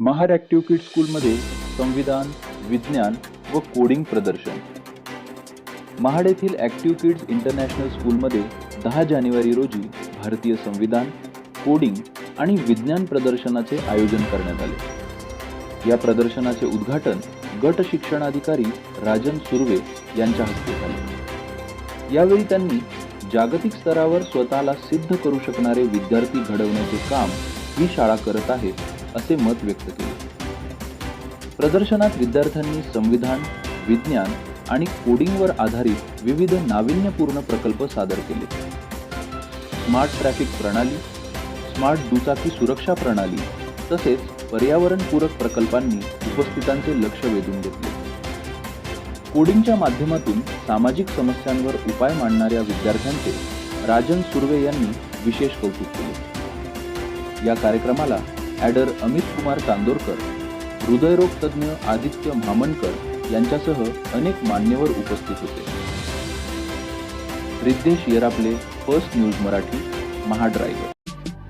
Mahar active किड स्कूलमध्ये संविधान विज्ञान व कोडिंग प्रदर्शन. महाड येथील ॲक्टिव्ह किड्स इंटरनॅशनल स्कूलमध्ये दहा जानेवारी रोजी भारतीय संविधान कोडिंग आणि विज्ञान प्रदर्शनाचे आयोजन करण्यात आले. या प्रदर्शनाचे उद्घाटन गट शिक्षणाधिकारी राजन सुर्वे यांच्या हस्ते झाले. यावेळी त्यांनी जागतिक स्तरावर स्वतःला सिद्ध करू शकणारे विद्यार्थी घडवण्याचे काम ही शाळा करत आहे असे मत व्यक्त केले. प्रदर्शनात विद्यार्थ्यांनी संविधान विज्ञान आणि कोडिंगवर आधारित विविध नाविन्यपूर्ण प्रकल्प सादर केले. स्मार्ट ट्रॅफिक प्रणाली स्मार्ट दुचाकी सुरक्षा प्रणाली तसेच पर्यावरणपूरक प्रकल्पांनी उपस्थितांचे लक्ष वेधून घेतले. कोडिंगच्या माध्यमातून सामाजिक समस्यांवर उपाय मांडणाऱ्या विद्यार्थ्यांचे राजन सुर्वे यांनी विशेष कौतुक केले. या कार्यक्रमाला ॲडर अमित कुमार चांदोरकर हृदयरोग तज्ज्ञ आदित्य म्हामणकर यांच्यासह अनेक मान्यवर उपस्थित होते. रिद्धेश येरापले फर्स्ट न्यूज मराठी महाड्रायव्हर.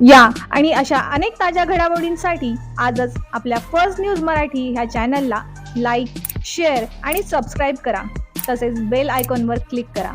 या आणि अशा अनेक ताज्या घडामोडींसाठी आजच आपल्या फर्स्ट न्यूज मराठी ह्या चॅनलला लाईक शेअर आणि सबस्क्राईब करा. तसेच बेल आयकॉनवर क्लिक करा.